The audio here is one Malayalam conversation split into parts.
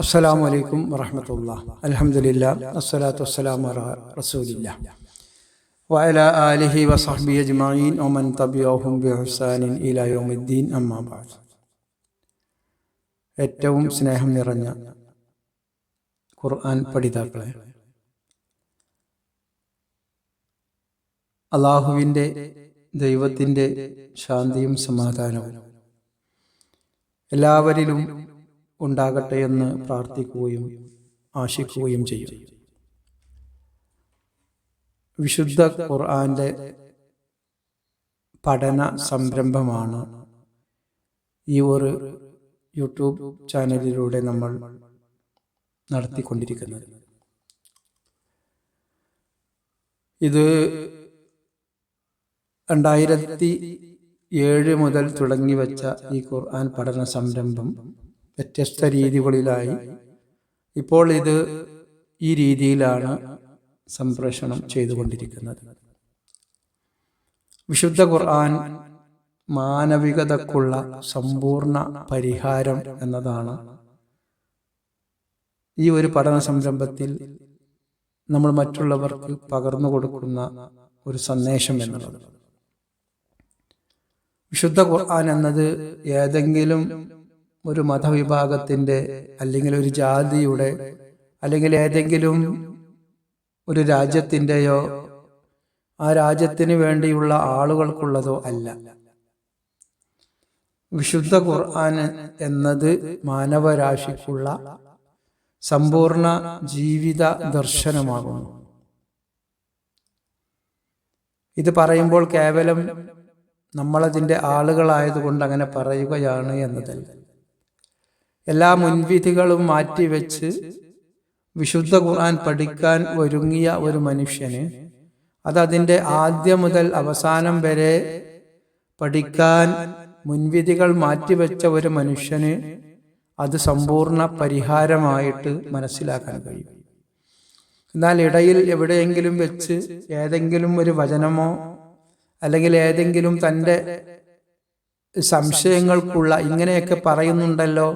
അസ്സലാമു അലൈക്കും വറഹമത്തുള്ള. അലഹമുല്ല അസ്സലാത്തു വസ്സലാം റസൂലില്ല. വഅല ആലിഹി വസഹബി അജ്മഈൻ ഒമൻ തബിയഹും ബിഹുസാനിൻ ഇലാ യൗമിദ്ദീൻ. അമ്മാ ഏറ്റവും സ്നേഹം നിറഞ്ഞ ഖുർആൻ പഠിതാക്കളെ അള്ളാഹുവിന്റെ ദൈവത്തിന്റെ ശാന്തിയും സമാധാനവും എല്ലാവരിലും ഉണ്ടാകട്ടെ എന്ന് പ്രാർത്ഥിക്കുകയും ആശിക്കുകയും ചെയ്യും. വിശുദ്ധ ഖുർആാന്റെ പഠന സംരംഭമാണ് ഈ ഒരു യൂട്യൂബ് ചാനലിലൂടെ നമ്മൾ നടത്തിക്കൊണ്ടിരിക്കുന്നത്. ഇത് രണ്ടായിരത്തി ഏഴ് മുതൽ തുടങ്ങി വച്ച ഈ ഖുർആൻ പഠന സംരംഭം വ്യത്യസ്ത രീതികളിലായി. ഇപ്പോൾ ഇത് ഈ രീതിയിലാണ് സംപ്രേഷണം ചെയ്തുകൊണ്ടിരിക്കുന്നത്. വിശുദ്ധ ഖുർആൻ മാനവികതക്കുള്ള സമ്പൂർണ പരിഹാരം എന്നതാണ്. ഈ ഒരു പഠന സംരംഭത്തിൽ നമ്മൾ മറ്റുള്ളവർക്ക് പകർന്നു കൊടുക്കുന്ന ഒരു സന്ദേശം എന്നുള്ളത്. വിശുദ്ധ ഖുർആൻ എന്നത് ഏതെങ്കിലും ഒരു മതവിഭാഗത്തിന്റെ അല്ലെങ്കിൽ ഒരു ജാതിയുടെ അല്ലെങ്കിൽ ഏതെങ്കിലും ഒരു രാജ്യത്തിന്റെയോ ആ രാജ്യത്തിന് വേണ്ടിയുള്ള ആളുകൾക്കുള്ളതോ അല്ല. വിശുദ്ധ ഖുർആൻ എന്നത് മാനവരാശിക്കുള്ള സമ്പൂർണ ജീവിത ദർശനമാകുന്നു. ഇത് പറയുമ്പോൾ കേവലം നമ്മളതിന്റെ ആളുകളായതുകൊണ്ട് അങ്ങനെ പറയുകയാണ് എന്നതല്ല. എല്ലാ മുൻവിധികളും മാറ്റിവെച്ച് വിശുദ്ധ ഖുർആൻ പഠിക്കാൻ ഒരുങ്ങിയ ഒരു മനുഷ്യന് അതതിന്റെ ആദ്യം മുതൽ അവസാനം വരെ പഠിക്കാൻ മുൻവിധികൾ മാറ്റിവെച്ച ഒരു മനുഷ്യന് അത് സമ്പൂർണ പരിഹാരമായിട്ട് മനസ്സിലാക്കാൻ കഴിയും. എന്നാൽ ഇടയിൽ എവിടെയെങ്കിലും വെച്ച് ഏതെങ്കിലും ഒരു വചനമോ അല്ലെങ്കിൽ ഏതെങ്കിലും തന്റെ സംശയങ്ങൾക്കുള്ള ഇങ്ങനെയൊക്കെ പറയുന്നുണ്ടല്ലോ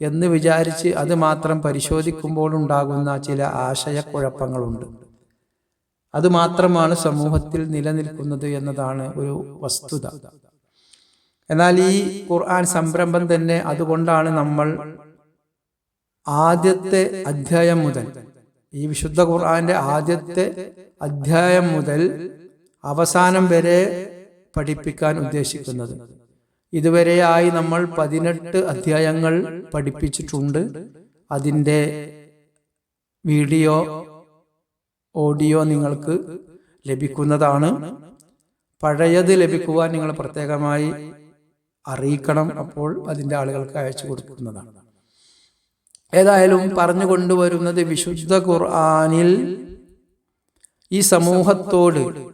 എന്ന് വിചാരിച്ച് അത് മാത്രം പരിശോധിക്കുമ്പോൾ ഉണ്ടാകുന്ന ചില ആശയക്കുഴപ്പങ്ങളുണ്ട്. അത് മാത്രമാണ് സമൂഹത്തിൽ നിലനിൽക്കുന്നത് എന്നതാണ് ഒരു വസ്തുത. എന്നാൽ ഈ ഖുർആൻ സംരംഭം തന്നെ അതുകൊണ്ടാണ് നമ്മൾ ആദ്യത്തെ അധ്യായം മുതൽ ഈ വിശുദ്ധ ഖുർആന്റെ ആദ്യത്തെ അധ്യായം മുതൽ അവസാനം വരെ പഠിപ്പിക്കാൻ ഉദ്ദേശിക്കുന്നത്. ഇതുവരെയായി നമ്മൾ പതിനെട്ട് അധ്യായങ്ങൾ പഠിപ്പിച്ചിട്ടുണ്ട്. അതിന്റെ വീഡിയോ ഓഡിയോ നിങ്ങൾക്ക് ലഭിക്കുന്നതാണ്. പഴയത് ലഭിക്കുവാൻ നിങ്ങൾ പ്രത്യേകമായി അറിയിക്കണം. അപ്പോൾ അതിന്റെ ആളുകൾക്ക് അയച്ചു കൊടുക്കുന്നതാണ്. ഏതായാലും പറഞ്ഞു കൊണ്ടുവരുന്നത് വിശുദ്ധ ഖുർആാനിൽ ഈ സമൂഹത്തോട്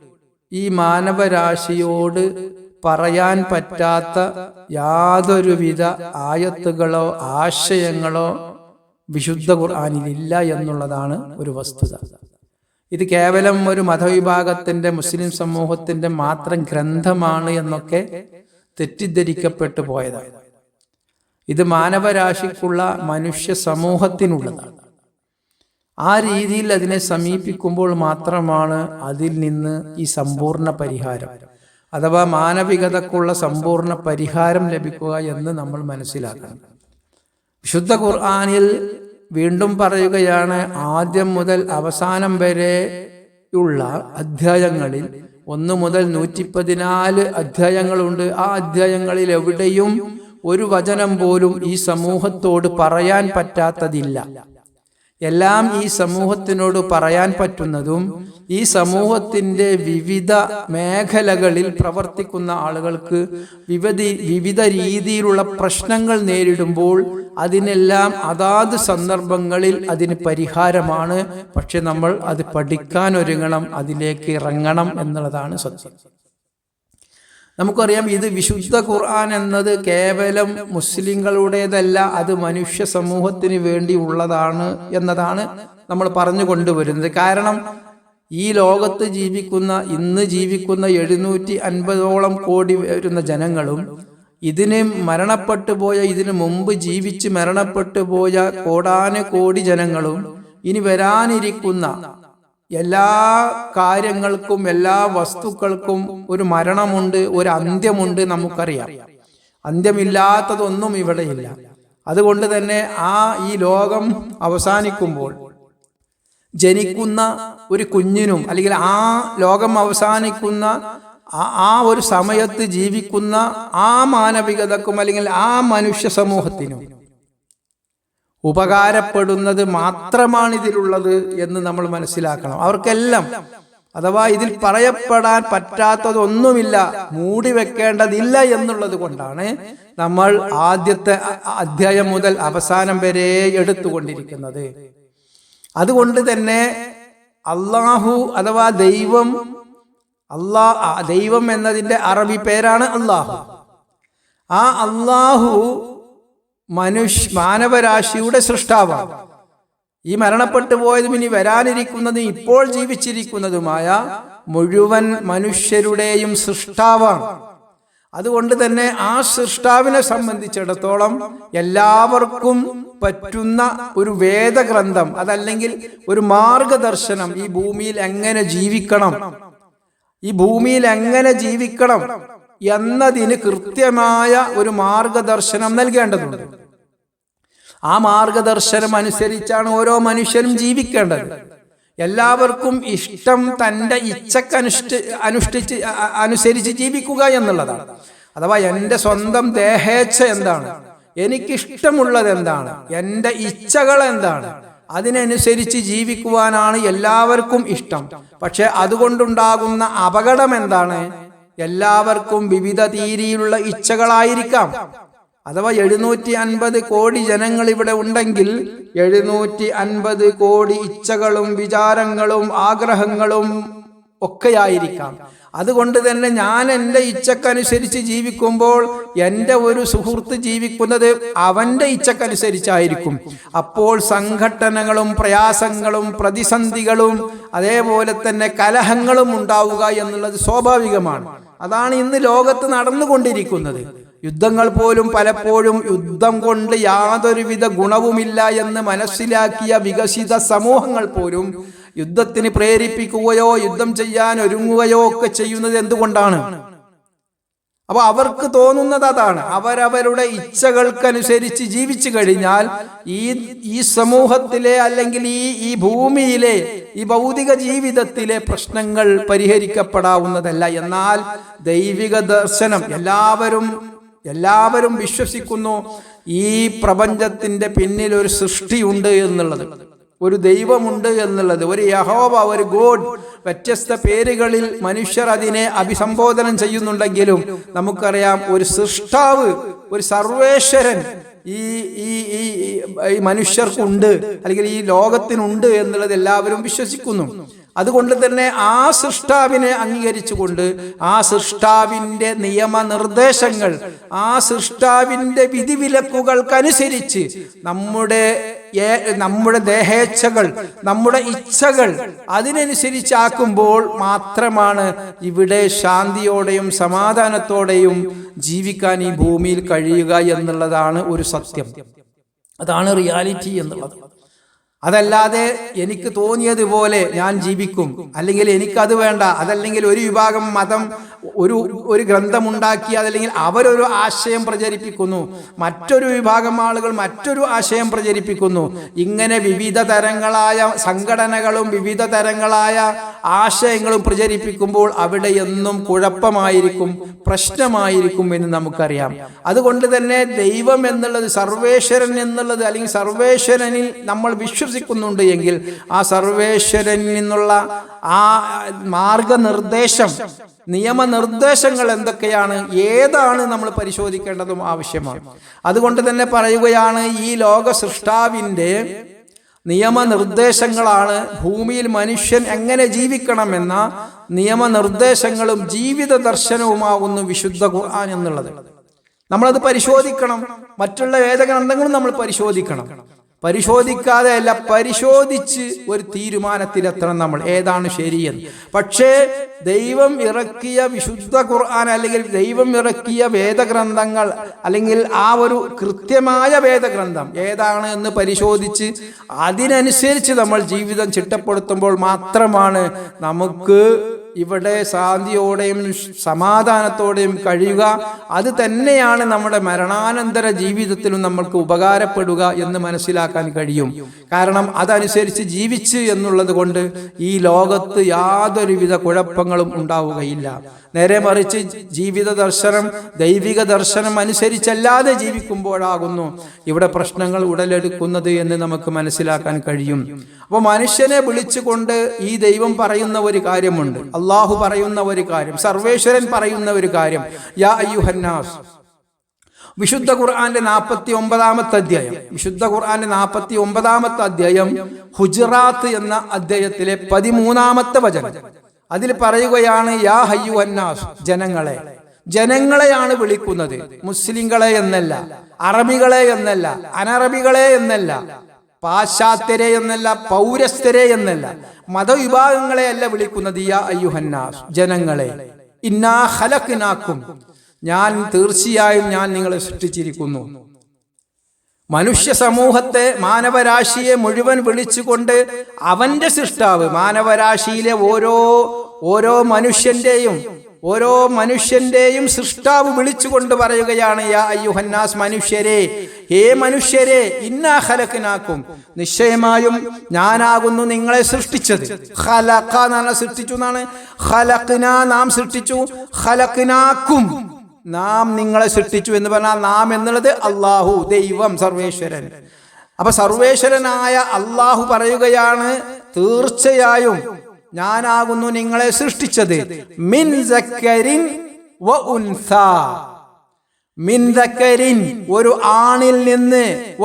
ഈ മാനവരാശിയോട് പറയാൻ പറ്റാത്ത യാതൊരുവിധ ആയത്തുകളോ ആശയങ്ങളോ വിശുദ്ധ ഖുർആാനിലില്ല എന്നുള്ളതാണ് ഒരു വസ്തുത. ഇത് കേവലം ഒരു മതവിഭാഗത്തിന്റെ മുസ്ലിം സമൂഹത്തിന്റെ മാത്രം ഗ്രന്ഥമാണ് എന്നൊക്കെ തെറ്റിദ്ധരിക്കപ്പെട്ടു പോയതാണ്. ഇത് മാനവരാശിക്കുള്ള മനുഷ്യ സമൂഹത്തിനുള്ളതാണ്. ആ രീതിയിൽ അതിനെ സമീപിക്കുമ്പോൾ മാത്രമാണ് അതിൽ നിന്ന് ഈ സമ്പൂർണ പരിഹാരം. അഥവാ മാനവികതക്കുള്ള സമ്പൂർണ പരിഹാരം ലഭിക്കുക എന്ന് നമ്മൾ മനസ്സിലാക്കണം. വിശുദ്ധ ഖുർആാനിൽ വീണ്ടും പറയുകയാണ് ആദ്യം മുതൽ അവസാനം വരെയുള്ള അധ്യായങ്ങളിൽ ഒന്ന് മുതൽ നൂറ്റി പതിനാല് അധ്യായങ്ങളുണ്ട്. ആ അധ്യായങ്ങളിൽ എവിടെയും ഒരു വചനം പോലും ഈ സമൂഹത്തോട് പറയാൻ പറ്റാത്തതില്ല. എല്ലാം ഈ സമൂഹത്തിനോട് പറയാൻ പറ്റുന്നതും ഈ സമൂഹത്തിന്റെ വിവിധ മേഖലകളിൽ പ്രവർത്തിക്കുന്ന ആളുകൾക്ക് വിവിധ വിവിധ രീതിയിലുള്ള പ്രശ്നങ്ങൾ നേരിടുമ്പോൾ അതിനെല്ലാം അതാത് സന്ദർഭങ്ങളിൽ അതിന് പരിഹാരമാണ്. പക്ഷെ നമ്മൾ അത് പഠിക്കാൻ ഒരുങ്ങണം അതിലേക്ക് ഇറങ്ങണം എന്നുള്ളതാണ് സത്യം. നമുക്കറിയാം ഇത് വിശുദ്ധ ഖുർആൻ എന്നത് കേവലം മുസ്ലിങ്ങളുടേതല്ല അത് മനുഷ്യ സമൂഹത്തിന് വേണ്ടി ഉള്ളതാണ് എന്നതാണ് നമ്മൾ പറഞ്ഞു കൊണ്ടുവരുന്നത്. കാരണം ഈ ലോകത്ത് ജീവിക്കുന്ന ഇന്ന് ജീവിക്കുന്ന എഴുന്നൂറ്റി അൻപതോളം കോടി വരുന്ന ജനങ്ങളും ഇതിന് മരണപ്പെട്ടു പോയ ഇതിനു മുമ്പ് ജീവിച്ച് മരണപ്പെട്ടു പോയ കോടാന കോടി ജനങ്ങളും ഇനി വരാനിരിക്കുന്ന എല്ലാ കാര്യങ്ങൾക്കും എല്ലാ വസ്തുക്കൾക്കും ഒരു മരണമുണ്ട് ഒരു അന്ത്യമുണ്ട് നമുക്കറിയാം. അന്ത്യമില്ലാത്തതൊന്നും ഇവിടെയില്ല. അതുകൊണ്ട് തന്നെ ആ ഈ ലോകം അവസാനിക്കുമ്പോൾ ജനിക്കുന്ന ഒരു കുഞ്ഞിനും അല്ലെങ്കിൽ ആ ലോകം അവസാനിക്കുന്ന ആ- ഒരു സമയത്ത് ജീവിക്കുന്ന ആ മാനവികതക്കും അല്ലെങ്കിൽ ആ മനുഷ്യ സമൂഹത്തിനും ഉപകാരപ്പെടുന്നത് മാത്രമാണ് ഇതിലുള്ളത് എന്ന് നമ്മൾ മനസ്സിലാക്കണം. അവർക്കെല്ലാം അഥവാ ഇതിൽ പറയപ്പെടാൻ പറ്റാത്തതൊന്നുമില്ല മൂടി വെക്കേണ്ടതില്ല എന്നുള്ളത് കൊണ്ടാണ് നമ്മൾ ആദ്യത്തെ അധ്യായം മുതൽ അവസാനം വരെ എടുത്തുകൊണ്ടിരിക്കുന്നത്. അതുകൊണ്ട് തന്നെ അള്ളാഹു അഥവാ ദൈവം അള്ളാ ദൈവം എന്നതിന്റെ അറബി പേരാണ് അള്ളാഹു ആ അള്ളാഹു മനുഷ്യ മാനവരാശിയുടെ സൃഷ്ടാവാണ്. ഈ മരണപ്പെട്ടു പോയതും ഇനി വരാനിരിക്കുന്നതും ഇപ്പോൾ ജീവിച്ചിരിക്കുന്നതുമായ മുഴുവൻ മനുഷ്യരുടെയും സൃഷ്ടാവാണ്. അതുകൊണ്ട് തന്നെ ആ സൃഷ്ടാവിനെ സംബന്ധിച്ചിടത്തോളം എല്ലാവർക്കും പറ്റുന്ന ഒരു വേദഗ്രന്ഥം അതല്ലെങ്കിൽ ഒരു മാർഗദർശനം ഈ ഭൂമിയിൽ എങ്ങനെ ജീവിക്കണം? ഈ ഭൂമിയിൽ എങ്ങനെ ജീവിക്കണം? എന്നതിന് കൃത്യമായ ഒരു മാർഗദർശനം നൽകേണ്ടതുണ്ട്. ആ മാർഗദർശനം അനുസരിച്ചാണ് ഓരോ മനുഷ്യനും ജീവിക്കേണ്ടത്. എല്ലാവർക്കും ഇഷ്ടം തന്റെ ഇച്ഛക്കനുഷ്ഠി അനുഷ്ഠിച്ച് അനുസരിച്ച് ജീവിക്കുക എന്നുള്ളതാണ്. അഥവാ എന്റെ സ്വന്തം ദേഹേച്ഛ എന്താണ്? എനിക്കിഷ്ടമുള്ളത് എന്താണ്? എന്റെ ഇച്ഛകൾ എന്താണ്? അതിനനുസരിച്ച് ജീവിക്കുവാനാണ് എല്ലാവർക്കും ഇഷ്ടം. പക്ഷെ അതുകൊണ്ടുണ്ടാകുന്ന അപകടം എന്താണ്? എല്ലാവർക്കും വിവിധ രീതിയിലുള്ള ഇച്ഛകളായിരിക്കാം. അഥവാ എഴുന്നൂറ്റി അൻപത് കോടി ജനങ്ങൾ ഇവിടെ ഉണ്ടെങ്കിൽ എഴുന്നൂറ്റി അൻപത് കോടി ഇച്ഛകളും വിചാരങ്ങളും ആഗ്രഹങ്ങളും ഒക്കെയായിരിക്കാം. അതുകൊണ്ട് തന്നെ ഞാൻ എന്റെ ഇച്ഛക്കനുസരിച്ച് ജീവിക്കുമ്പോൾ എന്റെ ഒരു സുഹൃത്ത് ജീവിക്കുന്നത് അവന്റെ ഇച്ഛക്കനുസരിച്ചായിരിക്കും. അപ്പോൾ സംഘടനകളും പ്രയാസങ്ങളും പ്രതിസന്ധികളും അതേപോലെ തന്നെ കലഹങ്ങളും ഉണ്ടാവുക എന്നുള്ളത് സ്വാഭാവികമാണ്. അതാണ് ഇന്ന് ലോകത്ത് നടന്നുകൊണ്ടിരിക്കുന്നത്. യുദ്ധങ്ങൾ പോലും പലപ്പോഴും യുദ്ധം കൊണ്ട് യാതൊരുവിധ ഗുണവുമില്ല എന്ന് മനസ്സിലാക്കിയ വികസിത സമൂഹങ്ങൾ പോലും യുദ്ധത്തിന് പ്രേരിപ്പിക്കുകയോ യുദ്ധം ചെയ്യാൻ ഒരുങ്ങുകയോ ഒക്കെ ചെയ്യുന്നത് എന്തുകൊണ്ടാണ്? അപ്പൊ അവർക്ക് തോന്നുന്നത് അതാണ്. അവരവരുടെ ഇച്ഛകൾക്കനുസരിച്ച് ജീവിച്ചു കഴിഞ്ഞാൽ ഈ ഈ സമൂഹത്തിലെ അല്ലെങ്കിൽ ഈ ഈ ഭൂമിയിലെ ഈ ഭൗതിക ജീവിതത്തിലെ പ്രശ്നങ്ങൾ പരിഹരിക്കപ്പെടാവുന്നതല്ല. എന്നാൽ ദൈവിക ദർശനം എല്ലാവരും എല്ലാവരും വിശ്വസിക്കുന്നു ഈ പ്രപഞ്ചത്തിന്റെ പിന്നിൽ ഒരു സൃഷ്ടിയുണ്ട് എന്നുള്ളത്. ഒരു ദൈവമുണ്ട് എന്നുള്ളത്. ഒരു യഹോവ ഒരു ഗോഡ് വ്യത്യസ്ത പേരുകളിൽ മനുഷ്യർ അതിനെ അഭിസംബോധനം ചെയ്യുന്നുണ്ടെങ്കിലും നമുക്കറിയാം ഒരു സൃഷ്ടാവ് ഒരു സർവേശ്വരൻ ഈ ഈ ഈ ഈ മനുഷ്യർക്കുണ്ട് അല്ലെങ്കിൽ ഈ ലോകത്തിനുണ്ട് എന്നുള്ളത് എല്ലാവരും വിശ്വസിക്കുന്നു. അതുകൊണ്ട് തന്നെ ആ സൃഷ്ടാവിനെ അംഗീകരിച്ചുകൊണ്ട് ആ സൃഷ്ടാവിന്റെ നിയമനിർദ്ദേശങ്ങൾ ആ സൃഷ്ടാവിന്റെ വിധിവിലക്കുകൾക്കനുസരിച്ച് നമ്മുടെ നമ്മുടെ ദേഹേച്ഛകൾ നമ്മുടെ ഇച്ഛകൾ അതിനനുസരിച്ചാക്കുമ്പോൾ മാത്രമാണ് ഇവിടെ ശാന്തിയോടെയും സമാധാനത്തോടെയും ജീവിക്കാൻ ഈ ഭൂമിയിൽ കഴിയുക എന്നുള്ളതാണ് ഒരു സത്യം. അതാണ് റിയാലിറ്റി എന്നുള്ളത്. അതല്ലാതെ എനിക്ക് തോന്നിയതുപോലെ ഞാൻ ജീവിക്കും. അല്ലെങ്കിൽ എനിക്കത് വേണ്ട. അതല്ലെങ്കിൽ ഒരു വിഭാഗം മതം ഒരു ഒരു ഗ്രന്ഥമുണ്ടാക്കി അതല്ലെങ്കിൽ അവരൊരു ആശയം പ്രചരിപ്പിക്കുന്നു. മറ്റൊരു വിഭാഗം ആളുകൾ മറ്റൊരു ആശയം പ്രചരിപ്പിക്കുന്നു. ഇങ്ങനെ വിവിധ തരങ്ങളായ സംഘടനകളും വിവിധ തരങ്ങളായ ആശയങ്ങളും പ്രചരിപ്പിക്കുമ്പോൾ അവിടെ എന്നും കുഴപ്പമായിരിക്കും പ്രശ്നമായിരിക്കും എന്ന് നമുക്കറിയാം. അതുകൊണ്ട് തന്നെ ദൈവം എന്നുള്ളത് സർവേശ്വരൻ എന്നുള്ളത് അല്ലെങ്കിൽ സർവേശ്വരനിൽ നമ്മൾ വിശ്വസിക്കുന്നുണ്ട് എങ്കിൽ ആ സർവേശ്വരനിൽ നിന്നുള്ള ആ മാർഗനിർദ്ദേശം നിയമനിർദ്ദേശങ്ങൾ എന്തൊക്കെയാണ്? ഏതാണ് നമ്മൾ പരിശോധിക്കേണ്ടതും ആവശ്യമാണ്. അതുകൊണ്ട് തന്നെ പറയുകയാണ് ഈ ലോക സൃഷ്ടാവിന്റെ നിയമനിർദ്ദേശങ്ങളാണ് ഭൂമിയിൽ മനുഷ്യൻ എങ്ങനെ ജീവിക്കണമെന്ന നിയമനിർദ്ദേശങ്ങളും ജീവിത ദർശനവുമാകുന്നു വിശുദ്ധ ഖുർആൻ എന്നുള്ളത്. നമ്മളത് പരിശോധിക്കണം. മറ്റുള്ള വേദഗ്രന്ഥങ്ങളും നമ്മൾ പരിശോധിക്കണം. പരിശോധിക്കാതെ അല്ല പരിശോധിച്ച് ഒരു തീരുമാനത്തിലെത്തണം നമ്മൾ. ഏതാണ് ശരിയെന്ന്? പക്ഷേ ദൈവം ഇറക്കിയ വിശുദ്ധ ഖുർആൻ അല്ലെങ്കിൽ ദൈവം ഇറക്കിയ വേദഗ്രന്ഥങ്ങൾ അല്ലെങ്കിൽ ആ ഒരു കൃത്യമായ വേദഗ്രന്ഥം ഏതാണ് എന്ന് പരിശോധിച്ച് അതിനനുസരിച്ച് നമ്മൾ ജീവിതം ചിട്ടപ്പെടുത്തുമ്പോൾ മാത്രമാണ് നമുക്ക് ഇവിടെ ശാന്തിയോടെയും സമാധാനത്തോടെയും കഴിയുക. അത് തന്നെയാണ് നമ്മുടെ മരണാനന്തര ജീവിതത്തിലും നമ്മൾക്ക് ഉപകാരപ്പെടുക എന്ന് മനസ്സിലാക്കാൻ കഴിയും. കാരണം അതനുസരിച്ച് ജീവിച്ച് എന്നുള്ളത് കൊണ്ട് ഈ ലോകത്ത് യാതൊരുവിധ കുഴപ്പങ്ങളും ഉണ്ടാവുകയില്ല. നേരെ മറിച്ച് ജീവിത ദർശനം ദൈവിക ദർശനം അനുസരിച്ചല്ലാതെ ജീവിക്കുമ്പോഴാകുന്നു ഇവിടെ പ്രശ്നങ്ങൾ ഉടലെടുക്കുന്നത് എന്ന് നമുക്ക് മനസ്സിലാക്കാൻ കഴിയും. അപ്പോൾ മനുഷ്യനെ വിളിച്ചുകൊണ്ട് ഈ ദൈവം പറയുന്ന ഒരു കാര്യമുണ്ട്. അള്ളാഹു പറയുന്ന ഒരു കാര്യം സർവേശ്വരൻ പറയുന്ന ഒരു കാര്യം. യാ അയ്യുഹന്നാസ് വിശുദ്ധ ഖുർആന്റെ നാൽപ്പത്തി ഒമ്പതാമത്തെ അധ്യായം വിശുദ്ധ ഖുർആന്റെ നാൽപ്പത്തി ഒമ്പതാമത്തെ അധ്യായം ഹുജറാത്ത് എന്ന അധ്യായത്തിലെ പതിമൂന്നാമത്തെ വചനം. അതിൽ പറയുകയാണ് യാ ഹയ്യു അന്നാസ് ജനങ്ങളെ ജനങ്ങളെയാണ് വിളിക്കുന്നത് മുസ്ലിങ്ങളെ എന്നല്ല അറബികളെ എന്നല്ല അനറബികളെ എന്നല്ല പാശ്ചാത്യരെ എന്നല്ല പൗരസ്ഥരെ എന്നല്ല. മതവിഭാഗങ്ങളെ അല്ല വിളിക്കുന്നത് അയ്യുഹന്നാസ് ജനങ്ങളെ. ഇന്നാ ഹലക്കിനാക്കും ഞാൻ തീർച്ചയായും ഞാൻ നിങ്ങളെ സൃഷ്ടിച്ചിരിക്കുന്നു. മനുഷ്യ സമൂഹത്തെ മാനവരാശിയെ മുഴുവൻ വിളിച്ചുകൊണ്ട് അവന്റെ സൃഷ്ടാവ് മാനവരാശിയിലെ ഓരോ ഓരോ മനുഷ്യന്റെയും ഓരോ മനുഷ്യന്റെയും സൃഷ്ടാവ് വിളിച്ചുകൊണ്ട് പറയുകയാണ് യാ അയ്യുഹന്നാസ് മനുഷ്യരെ ഹേ മനുഷ്യരെ ഇന്നാ ഹലക്കിനാക്കും നിശ്ചയമായും ഞാനാകുന്നു നിങ്ങളെ സൃഷ്ടിച്ചത്. ഹലക്ക എന്നാണ് സൃഷ്ടിച്ചു എന്നാണ്. ഹലക്കിന നാം സൃഷ്ടിച്ചു. ഹലക്കിനാക്കും നാം നിങ്ങളെ സൃഷ്ടിച്ചു എന്ന് പറഞ്ഞാൽ നാം എന്നുള്ളത് അള്ളാഹു ദൈവം സർവേശ്വരൻ. അപ്പൊ സർവേശ്വരനായ അള്ളാഹു പറയുകയാണ് തീർച്ചയായും ഞാനാകുന്നു നിങ്ങളെ സൃഷ്ടിച്ചത്. മിൻ സക്കരിൻ വ മിൻ സക്കരിൻ ഒരു ആണിൽ നിന്ന് വ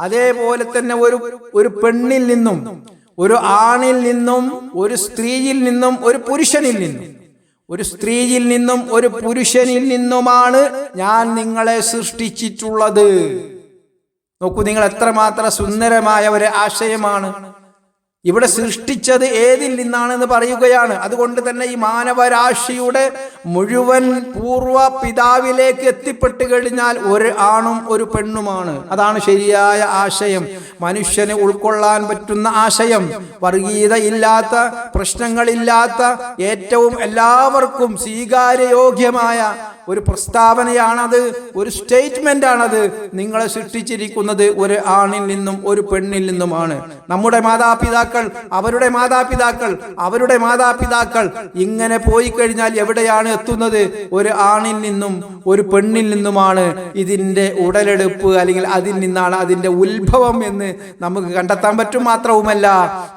അതേപോലെ തന്നെ ഒരു ഒരു പെണ്ണിൽ നിന്നും ഒരു ആണിൽ നിന്നും ഒരു സ്ത്രീയിൽ നിന്നും ഒരു പുരുഷനിൽ നിന്നും ഒരു സ്ത്രീയിൽ നിന്നും ഒരു പുരുഷനിൽ നിന്നുമാണ് ഞാൻ നിങ്ങളെ സൃഷ്ടിച്ചിട്ടുള്ളത്. നോക്കൂ നിങ്ങൾ എത്രമാത്രം സുന്ദരമായ ഒരു ആശയമാണ്. ഇവിടെ സൃഷ്ടിച്ചത് ഏതിൽ നിന്നാണെന്ന് പറയുകയാണ്. അതുകൊണ്ട് തന്നെ ഈ മാനവരാശിയുടെ മുഴുവൻ പൂർവ പിതാവിലേക്ക് എത്തിപ്പെട്ട് കഴിഞ്ഞാൽ ഒരു ആണും ഒരു പെണ്ണുമാണ്. അതാണ് ശരിയായ ആശയം. മനുഷ്യന് ഉൾക്കൊള്ളാൻ പറ്റുന്ന ആശയം. വർഗീയത ഇല്ലാത്ത പ്രശ്നങ്ങളില്ലാത്ത ഏറ്റവും എല്ലാവർക്കും സ്വീകാര്യയോഗ്യമായ ഒരു പ്രസ്താവനയാണത് ഒരു സ്റ്റേറ്റ്മെന്റ് ആണത് നിങ്ങളെ സൃഷ്ടിച്ചിരിക്കുന്നത് ഒരു ആണിൽ നിന്നും ഒരു പെണ്ണിൽ നിന്നുമാണ്. നമ്മുടെ മാതാപിതാക്കൾ അവരുടെ മാതാപിതാക്കൾ അവരുടെ മാതാപിതാക്കൾ ഇങ്ങനെ പോയി കഴിഞ്ഞാൽ എവിടെയാണ് എത്തുന്നത്? ഒരു ആണിൽ നിന്നും ഒരു പെണ്ണിൽ നിന്നുമാണ് ഇതിന്റെ ഉടലെടുപ്പ് അല്ലെങ്കിൽ അതിൽ നിന്നാണ് അതിന്റെ ഉത്ഭവം എന്ന് നമുക്ക് കണ്ടെത്താൻ പറ്റും മാത്രവുമല്ല.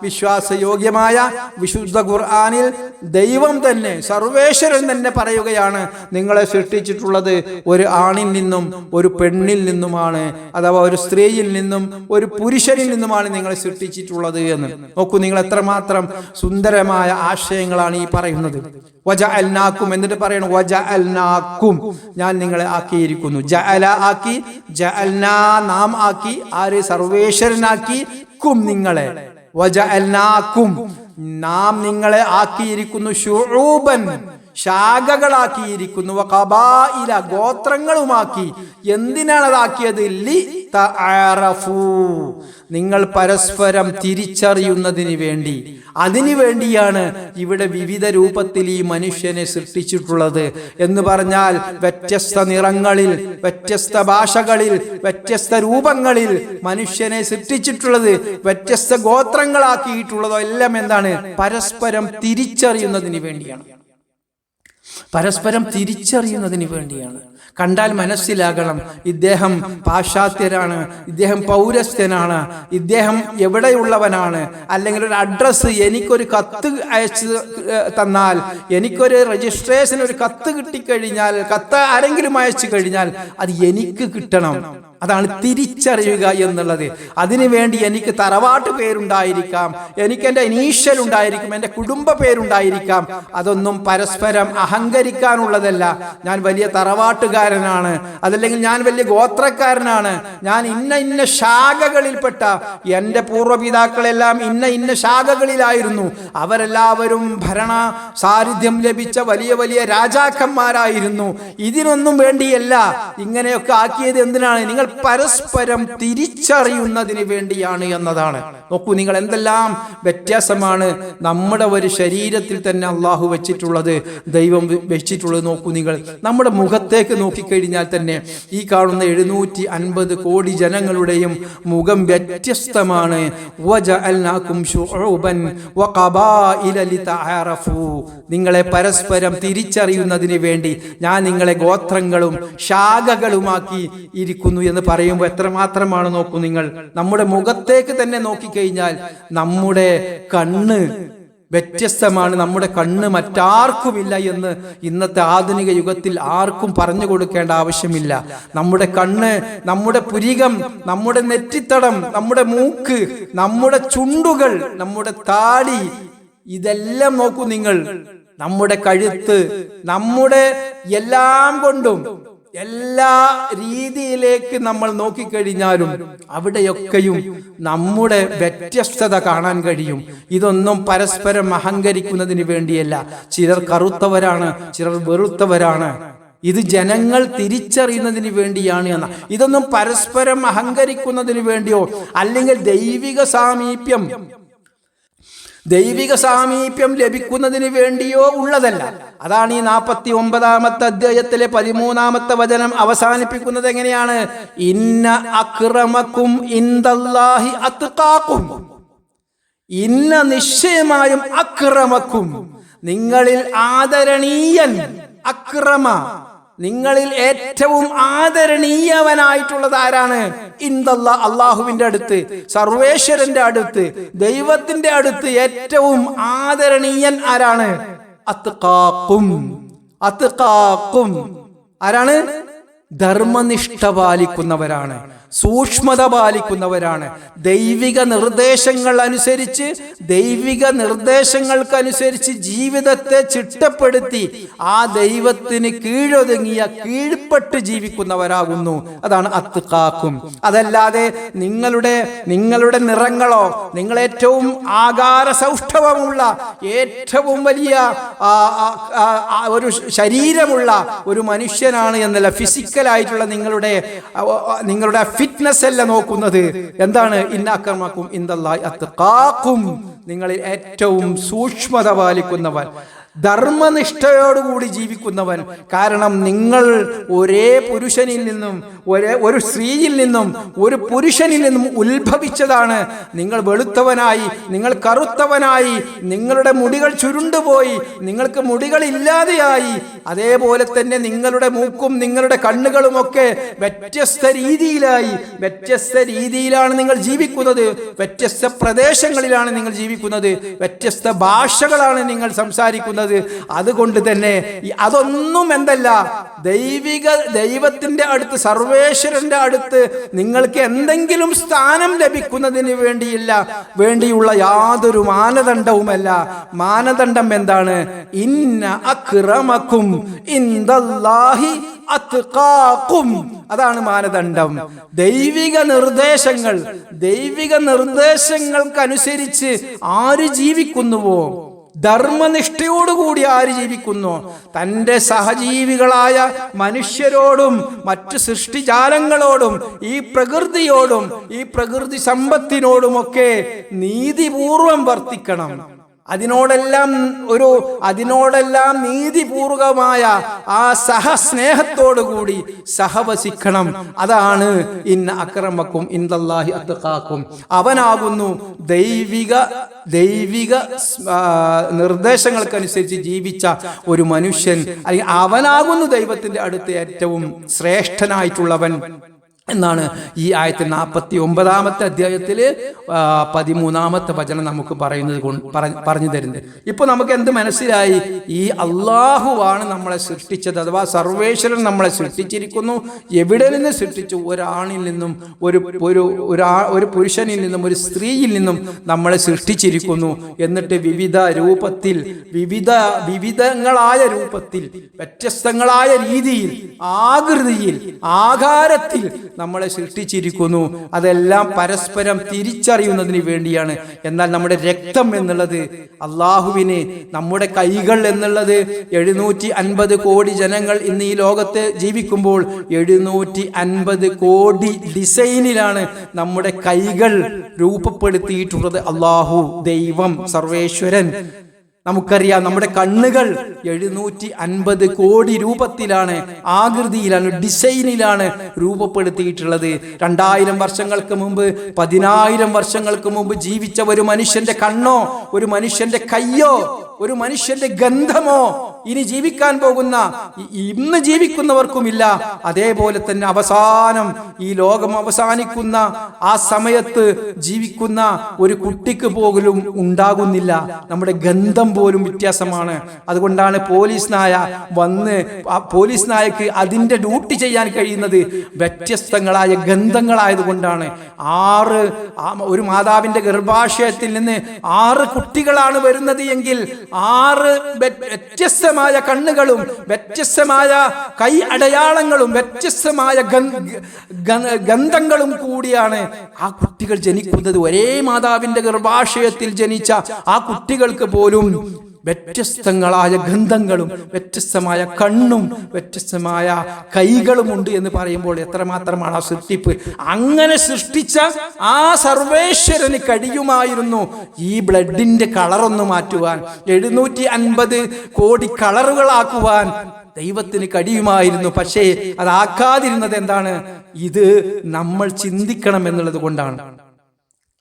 വിശ്വാസയോഗ്യമായ വിശുദ്ധ ഖുർആാനിൽ ദൈവം തന്നെ സർവേശ്വരൻ തന്നെ പറയുകയാണ് നിങ്ങളെ സൃഷ്ടിച്ചിട്ടുള്ളത് ഒരു ആണിൽ നിന്നും ഒരു പെണ്ണിൽ നിന്നുമാണ് അഥവാ ഒരു സ്ത്രീയിൽ നിന്നും ഒരു പുരുഷനിൽ നിന്നുമാണ് നിങ്ങളെ സൃഷ്ടിച്ചിട്ടുള്ളത് എന്ന്. നോക്കൂ നിങ്ങൾ എത്രമാത്രം സുന്ദരമായ ആശയങ്ങളാണ് ഈ പറയുന്നത്. വജ അൽനാക്കും എന്നിട്ട് പറയണം വജ അൽനാക്കും ഞാൻ നിങ്ങളെ ആക്കിയിരിക്കുന്നു. ജ അല ആക്കി ജ അൽനാ നാം ആക്കി ആര് സർവേശ്വരനാക്കി കും നിങ്ങളെ. വജ അൽനാക്കും നാം നിങ്ങളെ ആക്കിയിരിക്കുന്നു ഷുറൂബൻ ശാഖകളാക്കിയിരിക്കുന്നു. കബായില ഗോത്രങ്ങളുമാക്കി. എന്തിനാണ് അതാക്കിയത്? ലി. നിങ്ങൾ പരസ്പരം തിരിച്ചറിയുന്നതിന് വേണ്ടി. അതിനു വേണ്ടിയാണ് ഇവിടെ വിവിധ രൂപത്തിൽ ഈ മനുഷ്യനെ സൃഷ്ടിച്ചിട്ടുള്ളത് എന്ന് പറഞ്ഞാൽ വ്യത്യസ്ത നിറങ്ങളിൽ വ്യത്യസ്ത ഭാഷകളിൽ വ്യത്യസ്ത രൂപങ്ങളിൽ മനുഷ്യനെ സൃഷ്ടിച്ചിട്ടുള്ളത് വ്യത്യസ്ത ഗോത്രങ്ങളാക്കിയിട്ടുള്ളതോ എല്ലാം എന്താണ്? പരസ്പരം തിരിച്ചറിയുന്നതിന് വേണ്ടിയാണ്. പരസ്പരം തിരിച്ചറിയുന്നതിന് വേണ്ടിയാണ്. കണ്ടാൽ മനസ്സിലാകണം ഇദ്ദേഹം പാശ്ചാത്യരാണ് ഇദ്ദേഹം പൗരസ്ത്യനാണ് ഇദ്ദേഹം എവിടെയുള്ളവനാണ്. അല്ലെങ്കിൽ ഒരു അഡ്രസ്സ് എനിക്കൊരു കത്ത് അയച്ച് തന്നാൽ എനിക്കൊരു രജിസ്ട്രേഷൻ ഒരു കത്ത് കിട്ടിക്കഴിഞ്ഞാൽ കത്ത് ആരെങ്കിലും അയച്ചു കഴിഞ്ഞാൽ അത് എനിക്ക് കിട്ടണം. അതാണ് തിരിച്ചറിയുക എന്നുള്ളത്. അതിനുവേണ്ടി എനിക്ക് തറവാട്ട് പേരുണ്ടായിരിക്കാം. എനിക്ക് എന്റെ ഇനീഷ്യൽ ഉണ്ടായിരിക്കും എന്റെ കുടുംബ പേരുണ്ടായിരിക്കാം. അതൊന്നും പരസ്പരം അഹങ്കരിക്കാനുള്ളതല്ല. ഞാൻ വലിയ തറവാട്ടുകാരനാണ്. അതല്ലെങ്കിൽ ഞാൻ വലിയ ഗോത്രക്കാരനാണ്. ഞാൻ ഇന്ന ഇന്ന ശാഖകളിൽപ്പെട്ട എന്റെ പൂർവപിതാക്കളെല്ലാം ഇന്ന ഇന്ന ശാഖകളിലായിരുന്നു. അവരെല്ലാവരും ഭരണ സാന്നിധ്യം ലഭിച്ച വലിയ വലിയ രാജാക്കന്മാരായിരുന്നു. ഇതിനൊന്നും വേണ്ടിയല്ല. ഇങ്ങനെയൊക്കെ ആക്കിയത് എന്തിനാണ്? നിങ്ങൾ പരസ്പരം തിരിച്ചറിയുന്നതിന് വേണ്ടിയാണ് എന്നതാണ്. നോക്കൂ നിങ്ങൾ എന്തെല്ലാം വ്യത്യാസമാണ് നമ്മുടെ ഒരു ശരീരത്തിൽ തന്നെ അള്ളാഹു വെച്ചിട്ടുള്ളത് ദൈവം വെച്ചിട്ടുള്ളത് നോക്കൂ നിങ്ങൾ. നമ്മുടെ മുഖത്തേക്ക് നോക്കിക്കഴിഞ്ഞാൽ തന്നെ ഈ കാണുന്ന എഴുന്നൂറ്റി അൻപത് കോടി ജനങ്ങളുടെയും മുഖം വ്യത്യസ്തമാണ്. നിങ്ങളെ പരസ്പരം തിരിച്ചറിയുന്നതിന് വേണ്ടി ഞാൻ നിങ്ങളെ ഗോത്രങ്ങളും ശാഖകളുമാക്കി ഇരിക്കുന്നു എന്ന് പറയുമ്പോൾ എത്രമാത്രമാണ് നോക്കൂ നിങ്ങൾ. നമ്മുടെ മുഖത്തേക്ക് തന്നെ നോക്കിക്കഴിഞ്ഞാൽ നമ്മുടെ കണ്ണ് വ്യത്യസ്തമാണ് നമ്മുടെ കണ്ണ് മറ്റാർക്കുമില്ല എന്ന് ഇന്നത്തെ ആധുനിക യുഗത്തിൽ ആർക്കും പറഞ്ഞു കൊടുക്കേണ്ട ആവശ്യമില്ല. നമ്മുടെ കണ്ണ് നമ്മുടെ പുരികം നമ്മുടെ നെറ്റിത്തടം നമ്മുടെ മൂക്ക് നമ്മുടെ ചുണ്ടുകൾ നമ്മുടെ താടി ഇതെല്ലാം നോക്കൂ നിങ്ങൾ. നമ്മുടെ കഴുത്ത് നമ്മുടെ എല്ലാം കൊണ്ടും എല്ലാ രീതിയിലേക്ക് നമ്മൾ നോക്കിക്കഴിഞ്ഞാലും അവിടെയൊക്കെയും നമ്മുടെ വ്യത്യസ്തത കാണാൻ കഴിയും. ഇതൊന്നും പരസ്പരം അഹങ്കരിക്കുന്നതിന് വേണ്ടിയല്ല. ചിലർ കറുത്തവരാണ് ചിലർ വെറുത്തവരാണ് ഇത് ജനങ്ങൾ തിരിച്ചറിയുന്നതിന് വേണ്ടിയാണ് എന്ന ഇതൊന്നും പരസ്പരം അഹങ്കരിക്കുന്നതിന് വേണ്ടിയോ? അല്ലെങ്കിൽ ദൈവിക സാമീപ്യം? ദൈവിക സാമീപ്യം ലഭിക്കുന്നതിന് വേണ്ടിയോ ഉള്ളതല്ല. അതാണ് ഈ നാൽപ്പത്തി ഒമ്പതാമത്തെ അധ്യായത്തിലെ പതിമൂന്നാമത്തെ വചനം അവസാനിപ്പിക്കുന്നത് എങ്ങനെയാണ്? ഇന്ന അക്രമക്കും ഇന്ദല്ലാഹി അത്കാക്കും ഇന്ന നിശ്ചയമായും അക്രമക്കും. നിങ്ങളിൽ ആദരണീയൻ അക്രമ. നിങ്ങളിൽ ഏറ്റവും ആദരണീയവനായിട്ടുള്ളത് ആരാണ്? ഇന്ദല്ല അള്ളാഹുവിന്റെ അടുത്ത് സർവേശ്വരന്റെ അടുത്ത് ദൈവത്തിന്റെ അടുത്ത് ഏറ്റവും ആദരണീയൻ ആരാണ്? അത്കാക്കും അത്കാക്കും ആരാണ്? ധർമ്മനിഷ്ഠ പാലിക്കുന്നവരാണ്. സൂക്ഷ്മത പാലിക്കുന്നവരാണ് ദൈവിക നിർദ്ദേശങ്ങൾ അനുസരിച്ച് ദൈവിക നിർദ്ദേശങ്ങൾക്കനുസരിച്ച് ജീവിതത്തെ ചിട്ടപ്പെടുത്തി ആ ദൈവത്തിന് കീഴൊതുങ്ങിയ കീഴ്പ്പെട്ട് ജീവിക്കുന്നവരാകുന്നു. അതാണ് അത്തുക്കാക്കും അതല്ലാതെ നിങ്ങളുടെ നിങ്ങളുടെ നിറങ്ങളോ നിങ്ങൾ ഏറ്റവും ആകാര സൗഷ്ഠവമുള്ള ഏറ്റവും വലിയ ഒരു ശരീരമുള്ള ഒരു മനുഷ്യനാണ് എന്നല്ല ഫിസിക്കലായിട്ടുള്ള നിങ്ങളുടെ നിങ്ങളുടെ ഫിറ്റ്നസ് അല്ല നോക്കുന്നത്? എന്താണ്? ഇന്നാക്രമാക്കും അത് കാക്കും നിങ്ങളിൽ ഏറ്റവും സൂക്ഷ്മത പാലിക്കുന്നവൻ. ധർമ്മനിഷ്ഠയോടുകൂടി ജീവിക്കുന്നവൻ. കാരണം നിങ്ങൾ ഒരേ പുരുഷനിൽ നിന്നും ഒരേ ഒരു സ്ത്രീയിൽ നിന്നും ഒരു പുരുഷനിൽ നിന്നും ഉത്ഭവിച്ചതാണ്. നിങ്ങൾ വെളുത്തവനായി നിങ്ങൾ കറുത്തവനായി നിങ്ങളുടെ മുടികൾ ചുരുണ്ടുപോയി നിങ്ങൾക്ക് മുടികൾ ഇല്ലാതെയായി അതേപോലെ തന്നെ നിങ്ങളുടെ മൂക്കും നിങ്ങളുടെ കണ്ണുകളുമൊക്കെ വ്യത്യസ്ത രീതിയിലായി. വ്യത്യസ്ത രീതിയിലാണ് നിങ്ങൾ ജീവിക്കുന്നത്. വ്യത്യസ്ത പ്രദേശങ്ങളിലാണ് നിങ്ങൾ ജീവിക്കുന്നത്. വ്യത്യസ്ത ഭാഷകളാണ് നിങ്ങൾ സംസാരിക്കുന്നത്. അതുകൊണ്ട് തന്നെ അതൊന്നും എന്തല്ല. ദൈവിക ദൈവത്തിന്റെ അടുത്ത് സർവേശ്വരന്റെ അടുത്ത് നിങ്ങൾക്ക് എന്തെങ്കിലും സ്ഥാനം ലഭിക്കുന്നതിന് വേണ്ടിയില്ല. വേണ്ടിയുള്ള യാതൊരു മാനദണ്ഡവുമല്ല. മാനദണ്ഡം എന്താണ്? ഇന്ന അക്രമക്കും ഇന്ദല്ലാഹി അതാണ് മാനദണ്ഡം. ദൈവിക നിർദ്ദേശങ്ങൾ ദൈവിക നിർദ്ദേശങ്ങൾക്കനുസരിച്ച് ആര് ജീവിക്കുന്നുവോ? ധർമ്മനിഷ്ഠയോടുകൂടി ആര് ജീവിക്കുന്നു? തന്റെ സഹജീവികളായ മനുഷ്യരോടും മറ്റ് സൃഷ്ടിജാലങ്ങളോടും ഈ പ്രകൃതിയോടും ഈ പ്രകൃതി സമ്പത്തിനോടുമൊക്കെ നീതിപൂർവം വർത്തിക്കണം. അതിനോടെല്ലാം ഒരു അതിനോടെല്ലാം നീതിപൂർവമായ ആ സഹസ്നേഹത്തോടുകൂടി സഹവസിക്കണം. അതാണ് ഇൻ അക്രമക്കും ഇന്ദല്ലാഹി അത്തക്കാക്കും അവനാകുന്നു ദൈവിക ദൈവിക നിർദ്ദേശങ്ങൾക്കനുസരിച്ച് ജീവിച്ച ഒരു മനുഷ്യൻ. അല്ലെങ്കിൽ അവനാകുന്നു ദൈവത്തിന്റെ അടുത്ത് ഏറ്റവും ശ്രേഷ്ഠനായിട്ടുള്ളവൻ. എന്നാണ് ഈ ആയത്തിൽ നാൽപ്പത്തി ഒമ്പതാമത്തെ അധ്യായത്തിൽ പതിമൂന്നാമത്തെ വചനം നമുക്ക് പറയുന്നത് പറഞ്ഞു തരുന്നത്. ഇപ്പൊ നമുക്ക് എന്ത് മനസ്സിലായി? ഈ അള്ളാഹുവാണ് നമ്മളെ സൃഷ്ടിച്ചത് അഥവാ സർവേശ്വരൻ നമ്മളെ സൃഷ്ടിച്ചിരിക്കുന്നു. എവിടെ നിന്ന് സൃഷ്ടിച്ചു? ഒരാണിൽ നിന്നും ഒരു ഒരാ ഒരു പുരുഷനിൽ നിന്നും ഒരു സ്ത്രീയിൽ നിന്നും നമ്മളെ സൃഷ്ടിച്ചിരിക്കുന്നു. എന്നിട്ട് വിവിധ രൂപത്തിൽ വിവിധ വിവിധങ്ങളായ രൂപത്തിൽ വ്യത്യസ്തങ്ങളായ രീതിയിൽ ആകൃതിയിൽ ആകാരത്തിൽ നമ്മളെ സൃഷ്ടിച്ചിരിക്കുന്നു. അതെല്ലാം പരസ്പരം തിരിച്ചറിയുന്നതിന് വേണ്ടിയാണ്. എന്നാൽ നമ്മുടെ രക്തം എന്നുള്ളത് അള്ളാഹുവിന് നമ്മുടെ കൈകൾ എന്നുള്ളത് എഴുന്നൂറ്റി അൻപത് കോടി ജനങ്ങൾ ഇന്ന് ഈ ലോകത്ത് ജീവിക്കുമ്പോൾ എഴുന്നൂറ്റി അൻപത് കോടി ഡിസൈനിലാണ് നമ്മുടെ കൈകൾ രൂപപ്പെടുത്തിയിട്ടുള്ളത് അള്ളാഹു ദൈവം സർവേശ്വരൻ. നമുക്കറിയാം നമ്മുടെ കണ്ണുകൾ എഴുന്നൂറ്റി അൻപത് കോടി രൂപത്തിലാണ് ആകൃതിയിലാണ് ഡിസൈനിലാണ് രൂപപ്പെടുത്തിയിട്ടുള്ളത്. രണ്ടായിരം വർഷങ്ങൾക്ക് മുമ്പ് പതിനായിരം വർഷങ്ങൾക്ക് മുമ്പ് ജീവിച്ച ഒരു മനുഷ്യന്റെ കണ്ണോ ഒരു മനുഷ്യന്റെ കയ്യോ ഒരു മനുഷ്യന്റെ ഗന്ധമോ ഇനി ജീവിക്കാൻ പോകുന്ന ഇന്ന് ജീവിക്കുന്നവർക്കുമില്ല. അതേപോലെ തന്നെ അവസാനം ഈ ലോകം അവസാനിക്കുന്ന ആ സമയത്ത് ജീവിക്കുന്ന ഒരു കുട്ടിക്ക് പോലും ഉണ്ടാകുന്നില്ല. നമ്മുടെ ഗന്ധം പോലും വ്യത്യാസമാണ്. അതുകൊണ്ടാണ് പോലീസ് നായ വന്ന് പോലീസ് നായക്ക് അതിന്റെ ഡ്യൂട്ടി ചെയ്യാൻ കഴിയുന്നത് വ്യത്യസ്തങ്ങളായ ഗന്ധങ്ങളായതുകൊണ്ടാണ്. ആറ് ഒരു മാതാവിന്റെ ഗർഭാശയത്തിൽ നിന്ന് ആറ് കുട്ടികളാണ് വരുന്നത് എങ്കിൽ ആറ് വ്യ- വ്യത്യസ്തമായ കണ്ണുകളും വ്യത്യസ്തമായ കൈ അടയാളങ്ങളും വ്യത്യസ്തമായ ഗന്ധങ്ങളും കൂടിയാണ് ആ കുട്ടികൾ ജനിക്കുന്നത്. ഒരേ മാതാവിന്റെ ഗർഭാശയത്തിൽ ജനിച്ച ആ കുട്ടികൾക്ക് പോലും വ്യത്യസ്തങ്ങളായ ഗന്ധങ്ങളും വ്യത്യസ്തമായ കണ്ണും വ്യത്യസ്തമായ കൈകളുമുണ്ട് എന്ന് പറയുമ്പോൾ എത്രമാത്രമാണ് ആ സൃഷ്ടിപ്പ്? അങ്ങനെ സൃഷ്ടിച്ച ആ സർവേശ്വരന് കഴിയുമായിരുന്നു ഈ ബ്ലഡിന്റെ കളറൊന്ന് മാറ്റുവാൻ. എഴുന്നൂറ്റി അൻപത് കോടി കളറുകളാക്കുവാൻ ദൈവത്തിന് കഴിയുമായിരുന്നു. പക്ഷേ അതാക്കാതിരുന്നത് എന്താണ്? ഇത് നമ്മൾ ചിന്തിക്കണം എന്നുള്ളത് കൊണ്ടാണ്.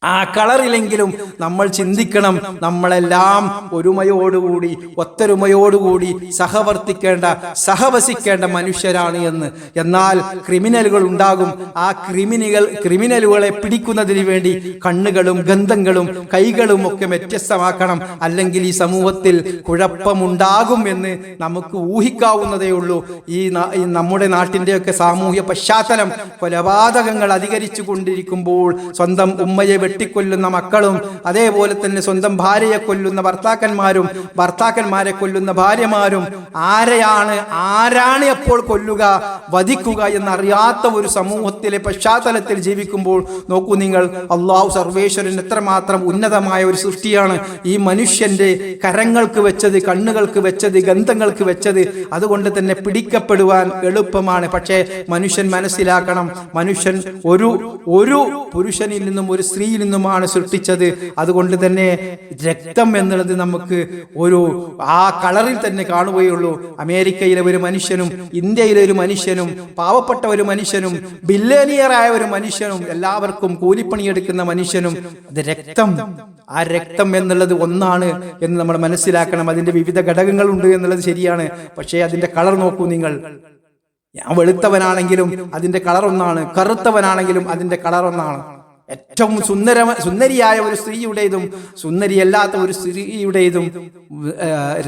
ആ കളറിലെങ്കിലും നമ്മൾ ചിന്തിക്കണം നമ്മളെല്ലാം ഒരുമയോടുകൂടി ഒത്തൊരുമയോടുകൂടി സഹവർത്തിക്കേണ്ട സഹവസിക്കേണ്ട മനുഷ്യരാണ് എന്ന്. എന്നാൽ ക്രിമിനലുകൾ ഉണ്ടാകും. ആ ക്രിമിനികൾ ക്രിമിനലുകളെ പിടിക്കുന്നതിന് വേണ്ടി കണ്ണുകളും ഗന്ധങ്ങളും കൈകളും ഒക്കെ വ്യത്യസ്തമാക്കണം. അല്ലെങ്കിൽ ഈ സമൂഹത്തിൽ കുഴപ്പമുണ്ടാകും എന്ന് നമുക്ക് ഊഹിക്കാവുന്നതേ ഉള്ളൂ. ഈ നമ്മുടെ നാട്ടിന്റെയൊക്കെ സാമൂഹ്യ പശ്ചാത്തലം കൊലപാതകങ്ങൾ അധികരിച്ചു കൊണ്ടിരിക്കുമ്പോൾ സ്വന്തം ഉമ്മയെ വെട്ടിക്കൊല്ലുന്ന മക്കളും അതേപോലെ തന്നെ സ്വന്തം ഭാര്യയെ കൊല്ലുന്ന ഭർത്താക്കന്മാരും ഭർത്താക്കന്മാരെ കൊല്ലുന്ന ഭാര്യമാരും ആരെയാണ് ആരാണ് എപ്പോൾ കൊല്ലുക വധിക്കുക എന്നറിയാത്ത ഒരു സമൂഹത്തിലെ പശ്ചാത്തലത്തിൽ ജീവിക്കുമ്പോൾ നോക്കൂ നിങ്ങൾ അള്ളാഹു സർവേശ്വരൻ എത്രമാത്രം ഉന്നതമായ ഒരു സൃഷ്ടിയാണ്. ഈ മനുഷ്യന്റെ കരങ്ങൾക്ക് വെച്ചത് കണ്ണുകൾക്ക് വെച്ചത് ഗന്ധങ്ങൾക്ക് വെച്ചത് അതുകൊണ്ട് തന്നെ പിടിക്കപ്പെടുവാൻ എളുപ്പമാണ്. പക്ഷേ മനുഷ്യൻ മനസ്സിലാക്കണം മനുഷ്യൻ ഒരു ഒരു പുരുഷനിൽ നിന്നും ഒരു സ്ത്രീയിൽ നിന്നുമാണ് സൃഷ്ടിച്ചത്. അതുകൊണ്ട് തന്നെ രക്തം എന്നുള്ളത് നമുക്ക് ഒരു ആ കളറിൽ തന്നെ കാണുകയുള്ളൂ. അമേരിക്കയിലെ ഒരു മനുഷ്യനും ഇന്ത്യയിലെ ഒരു മനുഷ്യനും പാവപ്പെട്ട ഒരു മനുഷ്യനും ബില്ലേനിയറായ ഒരു മനുഷ്യനും എല്ലാവർക്കും കൂലിപ്പണിയെടുക്കുന്ന മനുഷ്യനും അത് രക്തം. ആ രക്തം എന്നുള്ളത് ഒന്നാണ് എന്ന് നമ്മൾ മനസ്സിലാക്കണം. അതിന്റെ വിവിധ ഘടകങ്ങളുണ്ട് എന്നുള്ളത് ശരിയാണ്. പക്ഷേ അതിന്റെ കളർ നോക്കൂ നിങ്ങൾ. ഞാൻ വെളുത്തവനാണെങ്കിലും അതിന്റെ കളർ ഒന്നാണ്. കറുത്തവനാണെങ്കിലും അതിന്റെ കളർ ഒന്നാണ്. ഏറ്റവും സുന്ദര സുന്ദരിയായ ഒരു സ്ത്രീയുടേതും സുന്ദരിയല്ലാത്ത ഒരു സ്ത്രീയുടേതും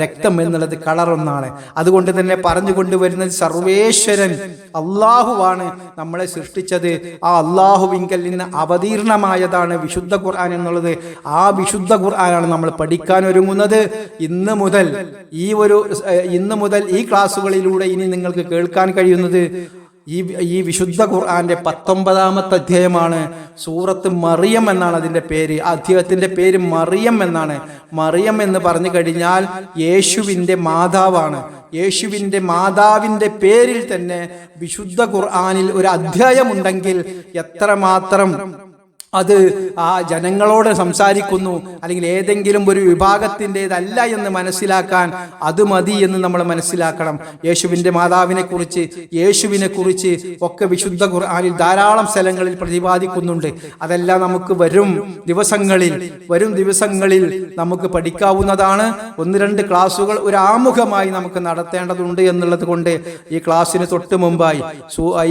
രക്തം എന്നുള്ളത് കളറൊന്നാണ് അതുകൊണ്ട് തന്നെ പറഞ്ഞു കൊണ്ടുവരുന്നത് സർവേശ്വരൻ അള്ളാഹുവാണ് നമ്മളെ സൃഷ്ടിച്ചത്. ആ അള്ളാഹുവിങ്കൽ നിന്ന് അവതീർണമായതാണ് വിശുദ്ധ ഖുർആൻ എന്നുള്ളത്. ആ വിശുദ്ധ ഖുർആനാണ് നമ്മൾ പഠിക്കാൻ ഒരുങ്ങുന്നത്. ഇന്ന് മുതൽ ഈ ഒരു ഇന്ന് മുതൽ ഈ ക്ലാസ്സുകളിലൂടെ ഇനി നിങ്ങൾക്ക് കേൾക്കാൻ കഴിയുന്നത് ഈ ഈ വിശുദ്ധ ഖുർആാന്റെ പത്തൊമ്പതാമത്തെ അധ്യായമാണ് സൂറത്ത് മറിയം എന്നാണ് അതിന്റെ പേര്. ആ പേര് മറിയം എന്നാണ്. മറിയം എന്ന് പറഞ്ഞു കഴിഞ്ഞാൽ യേശുവിന്റെ മാതാവാണ്. യേശുവിന്റെ മാതാവിന്റെ പേരിൽ തന്നെ വിശുദ്ധ ഖുർആാനിൽ ഒരു അധ്യായമുണ്ടെങ്കിൽ എത്രമാത്രം അത് ആ ജനങ്ങളോട് സംസാരിക്കുന്നു. അല്ലെങ്കിൽ ഏതെങ്കിലും ഒരു വിഭാഗത്തിന്റെതല്ല എന്ന് മനസ്സിലാക്കാൻ അത് മതി എന്ന് നമ്മൾ മനസ്സിലാക്കണം. യേശുവിന്റെ മാതാവിനെ കുറിച്ച് യേശുവിനെ കുറിച്ച് ഒക്കെ വിശുദ്ധ ഖുർആാനിൽ ധാരാളം സ്ഥലങ്ങളിൽ പ്രതിപാദിക്കുന്നുണ്ട്. അതെല്ലാം നമുക്ക് വരും ദിവസങ്ങളിൽ വരും ദിവസങ്ങളിൽ നമുക്ക് പഠിക്കാവുന്നതാണ്. ഒന്ന് രണ്ട് ക്ലാസ്സുകൾ ഒരു ആമുഖമായി നമുക്ക് നടത്തേണ്ടതുണ്ട് എന്നുള്ളത് കൊണ്ട് ഈ ക്ലാസ്സിന് തൊട്ട് മുമ്പായി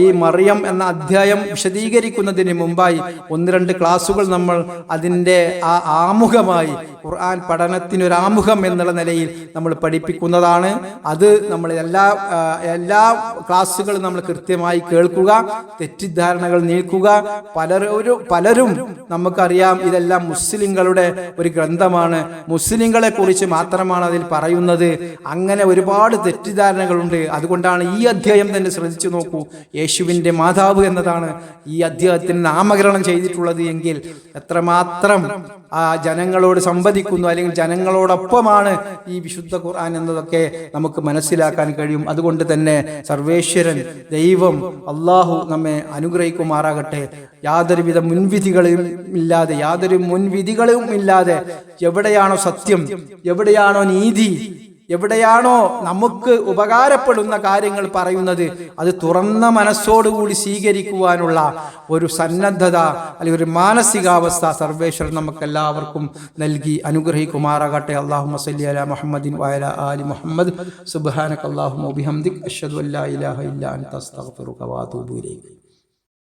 ഈ മറിയം എന്ന അധ്യായം വിശദീകരിക്കുന്നതിന് മുമ്പായി ഒന്ന് രണ്ട് ക്ലാസ്സുകൾ നമ്മൾ അതിന്റെ ആ ആമുഖമായി ഖുർആൻ പഠനത്തിന് ഒരു ആമുഖം എന്നുള്ള നിലയിൽ നമ്മൾ പഠിപ്പിക്കുന്നതാണ്. അത് നമ്മൾ എല്ലാ എല്ലാ ക്ലാസ്സുകളും നമ്മൾ കൃത്യമായി കേൾക്കുക തെറ്റിദ്ധാരണകൾ നീക്കുക. പലരും പലരും നമുക്കറിയാം ഇതെല്ലാം മുസ്ലിങ്ങളുടെ ഒരു ഗ്രന്ഥമാണ്. മുസ്ലിങ്ങളെ കുറിച്ച് മാത്രമാണ് അതിൽ പറയുന്നത്. അങ്ങനെ ഒരുപാട് തെറ്റിദ്ധാരണകളുണ്ട്. അതുകൊണ്ടാണ് ഈ അധ്യായം തന്നെ ശ്രദ്ധിച്ചു നോക്കൂ. യേശുവിന്റെ മാതാവ് എന്നതാണ് ഈ അധ്യായത്തിന് നാമകരണം ചെയ്തിട്ടുള്ളത്. എങ്കിൽ എത്രമാത്രം ആ ജനങ്ങളോട് സംവദിക്കുന്നു അല്ലെങ്കിൽ ജനങ്ങളോടൊപ്പമാണ് ഈ വിശുദ്ധ ഖുർആൻ എന്നതൊക്കെ നമുക്ക് മനസ്സിലാക്കാൻ കഴിയും. അതുകൊണ്ട് തന്നെ സർവേശ്വരൻ ദൈവം അള്ളാഹു നമ്മെ അനുഗ്രഹിക്കുമാറാകട്ടെ. യാതൊരുവിധ മുൻവിധികളും ഇല്ലാതെ യാതൊരു മുൻവിധികളും ഇല്ലാതെ എവിടെയാണോ സത്യം എവിടെയാണോ നീതി എവിടെയാണോ നമുക്ക് ഉപകാരപ്പെടുന്ന കാര്യങ്ങൾ പറയുന്നത് അത് തുറന്ന മനസ്സോടുകൂടി സ്വീകരിക്കുവാനുള്ള ഒരു സന്നദ്ധത അല്ലെങ്കിൽ ഒരു മാനസികാവസ്ഥ സർവേശ്വരൻ നമുക്ക് എല്ലാവർക്കും നൽകി അനുഗ്രഹിക്കുമാറാകട്ടെ. അള്ളാഹു മസല്ലി അല മുഹമ്മദിൻ വയല ആലി മുഹമ്മദ്. സുബാനക് അല്ലാഹുമ്മ വബിഹംദിക് അഷ്ഹദു അല്ലാ ഇലാഹ ഇല്ല